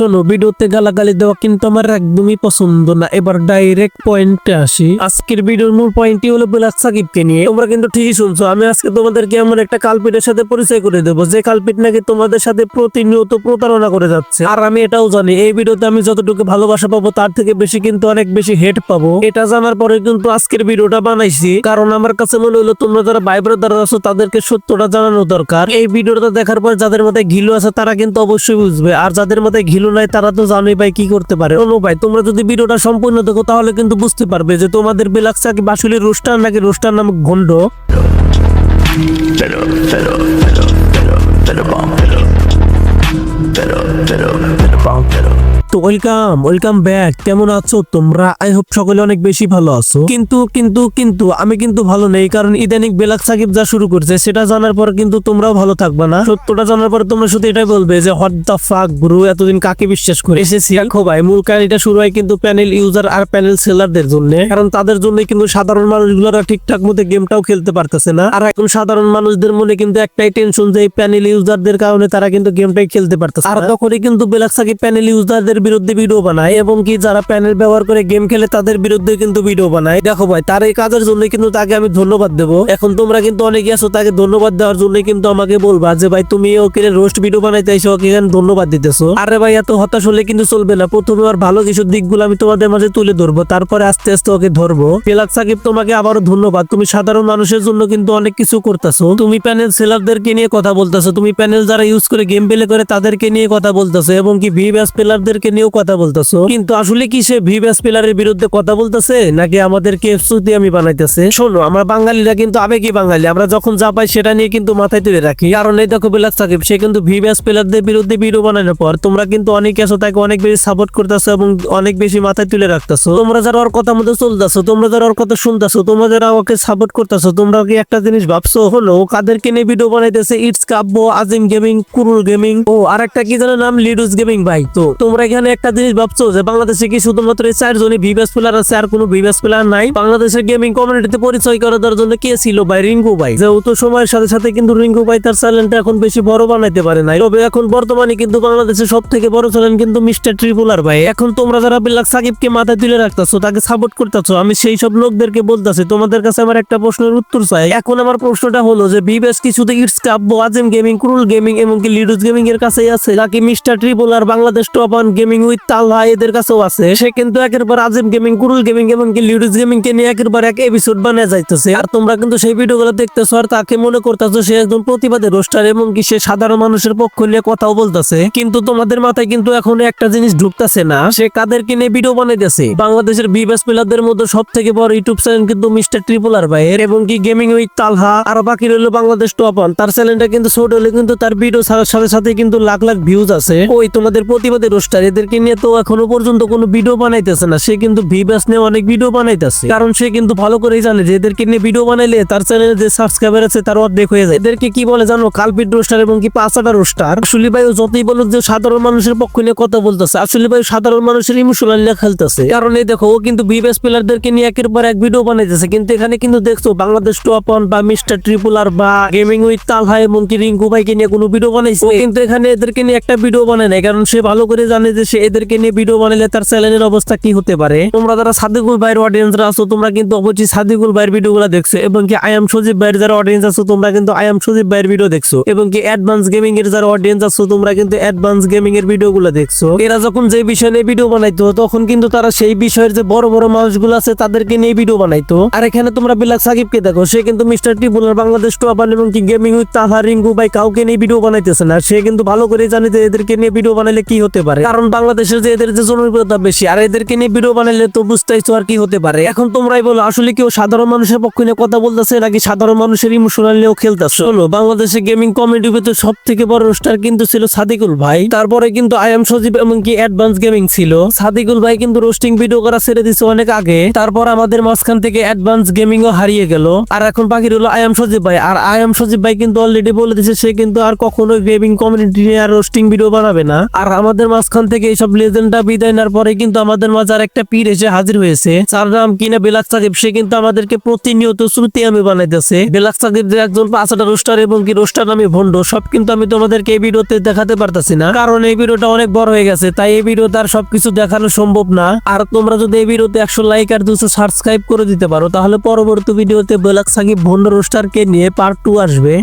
শোনো ভিডিওতে গালাগালি দেওয়া কিন্তু আমার একদমই পছন্দ না। এবার ডাইরেক্ট পয়েন্টে আসি। আজকের ভিডিওর মূল পয়েন্টই হলো বিলাস সাকিবকে নিয়ে। তোমরা কিন্তু ঠিকই শুনছো, আমি আজকে তোমাদেরকে এমন একটা কালপিটের সাথে পরিচয় করে দেবো। যে কালপিট নাকি তোমাদের সাথে প্রতিনিয়ত প্রতারণা করে যাচ্ছে। আর আমি এটাও জানি, এই ভিডিওতে আমি যতটুকু ভালোবাসা পাবো, তার থেকে বেশি কিন্তু অনেক বেশি হেট পাবো। এটা জানার পরে কিন্তু আজকের ভিডিওটা বানাইছি। কারণ আমার কাছে মনে হলো, তোমরা যারা ভাই ব্রাদার আছো, তাদেরকে সত্যটা জানানো দরকার। এই ভিডিওটা দেখার পর যাদের মধ্যে ঘিলু আছে, তারা কিন্তু অবশ্যই বুঝবে। আর যাদের মধ্যে ঘিলু নাই তারা তো জানোই ভাই কি করতে পারে। অনু ভাই, তোমরা যদি ভিডিওটা সম্পূর্ণ দেখো তাহলে কিন্তু বুঝতে পারবে যে তোমাদের বেলাক্সা কি বাসুলি রোস্টার নাকি রোস্টার নামক গন্ড ওয়েলকাম ওয়েলকাম ব্যাক কেমন আছো তোমরা? আই হোপ সকলে অনেক বেশি ভালো আছো। কিন্তু কিন্তু কিন্তু আমি কিন্তু ভালো নেই, কারণ ইদানিং বেলাক সাকিব যা শুরু করছে, সেটা জানার পর কিন্তু তোমরাও ভালো থাকবে না। সত্যটা জানার পর তোমরা শুধু এটাই বলবে যে হট দা ফাক ব্রু এতদিন কাকে বিশ্বাস করে এসেছি? দেখো ভাই, মূল কাহিনীটা শুরু হয় কিন্তু প্যানেল ইউজার আর প্যানেল সেলারদের জন্য। কারণ তাদের জন্য কিন্তু সাধারণ মানুষগুলোরা ঠিকঠাক মতো গেমটাও খেলতে পারতেছে না। আর এখন সাধারণ মানুষদের মনে কিন্তু একটাই টেনশন যে প্যানেল ইউজারদের কারণে তারা কিন্তু গেমটাই খেলতে পারতেছে আর তখনই কিন্তু বেলাক সাকিব প্যানেল ইউজারদের বিরুদ্ধে ভিডিও বানায় এবং কি যারা প্যানেল ব্যবহার করে গেম খেলে তাদের বিরুদ্ধে কিন্তু ভিডিও বানায়। দেখো ভাই তার এই কাজের জন্য কিন্তু তাকে আমি ধন্যবাদ দেবো। এখন তোমরা কিন্তু অনেকে আছো তাকে ধন্যবাদ দেওয়ার জন্য কিন্তু আমাকে বলবা যে ভাই তুমি ওকে রোস্ট ভিডিও বানাইতে এসে ওকে ধন্যবাদ দিতেছো। আরে ভাই এত হতাশ হলে কিন্তু চলবে না। প্রথমে আর ভালো কিছু দিকগুলো আমি তোমাদের মাঝে তুলে ধরবো তারপরে আস্তে আস্তে ওকে ধরবো। বেলাক সাকিব তোমাকে আবারও ধন্যবাদ। তুমি সাধারণ মানুষের জন্য কিন্তু অনেক কিছু করতেছো। তুমি প্যানেল সেলারদেরকে নিয়ে কথা বলতেছো। তুমি প্যানেল যারা ইউজ করে গেম প্লে করে তাদেরকে নিয়ে কথা বলতেছো এবং কি ভি ব্যাস প্লেয়ারদেরকে নিয়েও কথা বলতেছো? কিন্তু আসলে কি সে ভি ব্যাস প্লেয়ারের বিরুদ্ধে কথা বলতেছে নাকি আমাদেরকে প্রস্তুতি আমি বানাইতেছে? শোনো, আমরা বাঙালিরা কিন্তু আবেগী বাঙালি। আমরা যখন যা পাই সেটা নিয়ে কিন্তু মাথায় তুলে রাখি। কারণ এই দেখো বিলাস সাকিব, সে কিন্তু ভি ব্যাস প্লেয়ারদের বিরুদ্ধে ভিডিও বানানোর পর তোমরা কিন্তু অনেক আছো তাকে অনেক বেশি সাপোর্ট করতেছো এবং অনেক বেশি মাথায় তুলে রাখতেছো। তোমরা যারা ওর কথা মতো চলতেছো, তোমরা যারা ওর কথা শুনতেছো, তোমরা যারা ওকে সাপোর্ট করতেছো, তোমরা কি একটা জিনিস ভাবছ? হলো কাদেরকে নিয়ে ভিডিও বানাইতেছে ইটস কাব্য আজিম গেমিং কুরুল গেমিং ও আর একটা কি যেন নাম লিডুস গেমিং ভাই। তো তোমরা এখানে একটা জিনিস ভাবছ যে বাংলাদেশে কি শুধুমাত্র এই চারজনই ভিভাস প্লেয়ার আছে, আর কোনো ভিভাস প্লেয়ার নাই? বাংলাদেশের গেমিং কমিউনিটিতে পরিচয় করে দেওয়ার জন্য কে ছিল ভাই? রিঙ্কু ভাই। যেহেতু সময়ের সাথে সাথে কিন্তু রিঙ্কু ভাই তার চ্যানেলটা এখন বেশি বড় বানাইতে পারে নাই। তবে এখন বর্তমানে কিন্তু বাংলাদেশের সব থেকে বড় চ্যানেল কিন্তু মিস্টার ট্রিপুলার ভাই। এখন তোমরা যারা বিল্লাক সাকিবকে মাথায় তুলে রাখতেছো, তাকে সাপোর্ট করতেছো, আমি সেই সব লোকদেরকে বলতেছি, তোমাদের কাছে আমার একটা প্রশ্নের উত্তর চাই। এখন আমার প্রশ্নটা হলো যে বিবেশ কিছুতে ইটস কাব্য আজিম গেমিং ক্রুল গেমিং এবং কি লিডুস গেমিং এর কাছেই আছে, নাকি mister triple R Bangladesh top one gaming with Talha এদের কাছেও আছে? সে কিন্তু একের পর আজিম গেমিং, কুরুল গেমিং এবং কি লিডুস গেমিং কে নিয়ে একের পর এক এপিসোড বানিয়ে যাইতেছে। আর তোমরা কিন্তু সেই ভিডিওগুলো দেখতেছো আর তাকে মনে করতেছো সে একজন প্রতিবাদী রোস্টার এবং কি সে সাধারণ মানুষের পক্ষ নিয়ে কথাও বলতেছে। কিন্তু তোমাদের মাথায় কিন্তু এখন একটা জিনিস ঢুকতেছে না, সে কাদেরকে নিয়ে ভিডিও বানাইতেছে বাংলাদেশের বিবেস প্লেয়ারদের মধ্যে সব থেকে বড় ইউটিউব চ্যানেল কিন্তু মিস্টার ট্রিপল ট্রিপুলার ভাইয়ের এবং কি গেমিং উইথ তালহা। আর বাকি রইল বাংলাদেশ টপ ওয়ান। তার চ্যানেলটা কিন্তু ছোট হলে কিন্তু তার ভিডিও ছাড়ার সাথে সাথে কিন্তু লাখ লাখ লাখ ভিউজ আছে। ওই তোমাদের প্রতিবাদী রোস্টার এদেরকে নিয়ে তো এখনও পর্যন্ত কোনো ভিডিও বানাইতেছে না। সে কিন্তু ভিবাস নিয়ে অনেক ভিডিও বানাইতেছে। কারণ সে কিন্তু ভালো করেই জানে যে এদেরকে নিয়ে ভিডিও বানাইলে তার চ্যানেলে যে সাবস্ক্রাইবার আছে, তার অর্ধেক হয়ে যায়। এদেরকে কি বলে জানো? কালপিট রোস্টার এবং কি পাঁচাটা রোস্টার আসলে ভাই, ও যতই বলো যে সাধারণ মানুষের পক্ষ নিয়ে কথা বলতেছে, আসলে ভাই সাধারণ মানুষের ইমোশনাল নিয়ে খেলতেছে। কারণ এই দেখো, ও কিন্তু ভিবাস প্লেয়ারদেরকে নিয়ে একের পর এক ভিডিও বানাইতেছে। কিন্তু এখানে কিন্তু দেখছ, বাংলাদেশ টপ ওয়ান বা মিস্টার ট্রিপুলার বা গেমিং উইথ তালহা এবং কি রিঙ্কু ভাইকে নিয়ে কোনো ভিডিও বানাইছে। কিন্তু এখানে এদেরকে নিয়ে একটা ভিডিও বানায় নাই, কারণ সে ভালো করে জানে যে সে এদেরকে নিয়ে ভিডিও বানাইলে তার চ্যানেলের অবস্থা কি হতে পারে। তোমরা যারা সাদিকুল ভাইয়ের অডিয়েন্সরা আছো, তোমরা কিন্তু অবশ্যই সাদিকুল ভাইয়ের ভিডিওগুলো দেখছ, এবং কি আই এম সজীব ভাইয়ের যারা অডিয়েন্স আছো, তোমরা কিন্তু আই এম সজীব ভাইয়ের ভিডিও দেখছ, এবং কি অ্যাডভান্স গেমিং এর যারা অডিয়েন্স আছো, তোমরা কিন্তু অ্যাডভান্স গেমিং এর ভিডিওগুলো দেখছ। এরা যখন যে বিষয় নিয়ে ভিডিও বানাইতো, তখন কিন্তু তারা সেই বিষয়ের যে বড় বড় মানুষগুলো আছে, তাদেরকে নিয়ে ভিডিও বানাইতো। আর এখানে তোমরা বিলাক সাকিবকে দেখো, সে কিন্তু মিস্টার টিপুলার, বাংলাদেশ টপার এবং কি গেমিং উইথ তাহা রিঙ্কু ভাই কাউকে নিয়ে ভিডিও বানাইতেছে না, সে কিন্তু ভালো করে জানে যে এদেরকে নিয়ে ভিডিও বানাইলে কি হতে পারে। কারণ বাংলাদেশের যে এদের যে জনপ্রিয়তা বেশি, আর এদেরকে নিয়ে ভিডিও বানাইলে তো বুঝতেইছো আর কি হতে পারে। এখন তোমরাই বলো, আসলে কেউ সাধারণ মানুষের পক্ষে নিয়ে কথা বলতেছে নাকি সাধারণ মানুষের ইমোশনাল নিয়েও খেলতেছে? হলো বাংলাদেশে গেমিং কমেডি ভিতরে সব থেকে বড় রোস্টার কিন্তু ছিল সাদিকুল ভাই। তারপরে কিন্তু আই এম সজীব এবং কি অ্যাডভান্স গেমিং ছিল। সাদিকুল ভাই কিন্তু রোস্টিং ভিডিও করা ছেড়ে দিছে অনেক আগে। তারপর আমাদের মাঝখান থেকে অ্যাডভান্স গেমিং ও হারিয়ে গেল। আর এখন বাকি রইল আই এম সজীব ভাই। আর আই এম সজীব ভাই কিন্তু অলরেডি বলে দিয়েছে সে কিন্তু আর কখনো গেমিং কমিউনিটি নিয়ে আর রোস্টিং ভিডিও বানাবে না। আর আমাদের মাঝখান থেকে এইসব লেজেন্ডটা বিদায় নেওয়ার পরে কিন্তু আমাদের মাঝে আর একটা পীর এসে হাজির হয়েছে। তার নাম কিনা বেলাক সাকিব সে কিন্তু আমাদেরকে প্রতিনিয়ত শ্রুতি আমি বানাইতেছে। বেলাক সাকিব যে একজন পাঁচটা রোস্টার এবং কি রোস্টার নামে ভন্ড সব কিন্তু আমি তোমাদেরকে এই ভিডিওতে দেখাতে পারতাছি না। কারণ এই ভিডিওটা অনেক বড় হয়ে গেছে, তাই এই ভিডিওতে আর সবকিছু দেখানো সম্ভব না। আর তোমরা যদি এই ভিডিওতে একশো লাইক আর দুশো সাবস্ক্রাইব করে দিতে পারো, তাহলে পরবর্তী ভিডিওতে বেলাক সাকিব ভন্ড রোস্টারকে নিয়ে পার্ট টু আসবে।